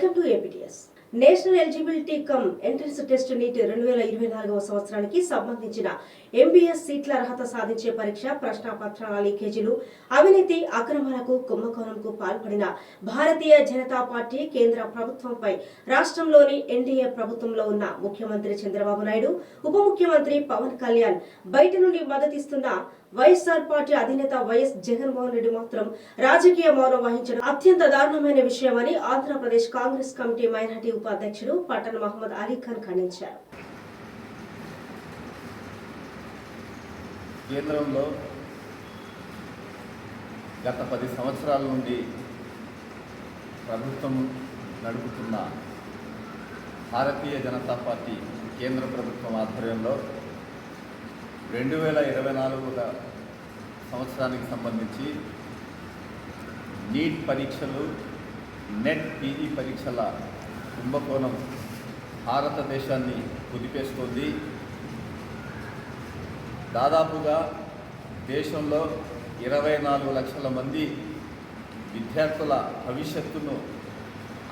Welcome to APTS. National eligibility cum entrance test NEET రెండు వేల ఇరవై నాలుగవ సంవత్సరానికి సంబంధించిన ఎంబీఎస్ సీట్ల అర్హత సాధించే పరీక్ష ప్రశ్నపత్రాల లీకేజీలు అవినీతి అక్రమాలకు కుంభకోణంకు పాల్పడిన భారతీయ జనతా పార్టీ కేంద్ర ప్రభుత్వంపై రాష్ట్రంలోని ఎన్డీఏ ప్రభుత్వంలో ఉన్న ముఖ్యమంత్రి చంద్రబాబు నాయుడు ఉప ముఖ్యమంత్రి పవన్ కళ్యాణ్ బయట నుండి మద్దతిస్తున్న వైఎస్ఆర్ పార్టీ అధినేత వైఎస్ జగన్మోహన్ రెడ్డి మాత్రం రాజకీయ మౌనం వహించడం అత్యంత దారుణమైన విషయమని ఆంధ్రప్రదేశ్ కాంగ్రెస్ కమిటీ మైనార్టీ ఉపాధ్యక్షుడు పట్టణ మహమ్మద్ అలీఖాన్ ఖండించారు. కేంద్రంలో గత పది సంవత్సరాల నుండి ప్రభుత్వం నడుపుతున్న భారతీయ జనతా పార్టీ కేంద్ర ప్రభుత్వం ఆధ్వర్యంలో రెండు వేల ఇరవై నాలుగుల సంవత్సరానికి సంబంధించి నీట్ పరీక్షలు నెట్ పీజీ పరీక్షల కుంభకోణం భారతదేశాన్ని కుదిపేస్తుంది. దాదాపుగా దేశంలో ఇరవై నాలుగు లక్షల మంది విద్యార్థుల భవిష్యత్తును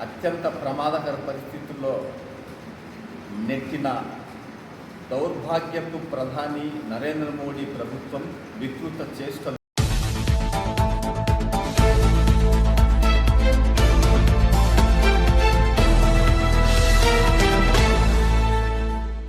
అత్యంత ప్రమాదకర పరిస్థితుల్లో నెట్టిన దౌర్భాగ్యపు ప్రధాని నరేంద్ర మోడీ ప్రభుత్వం వికృత చేష్టలు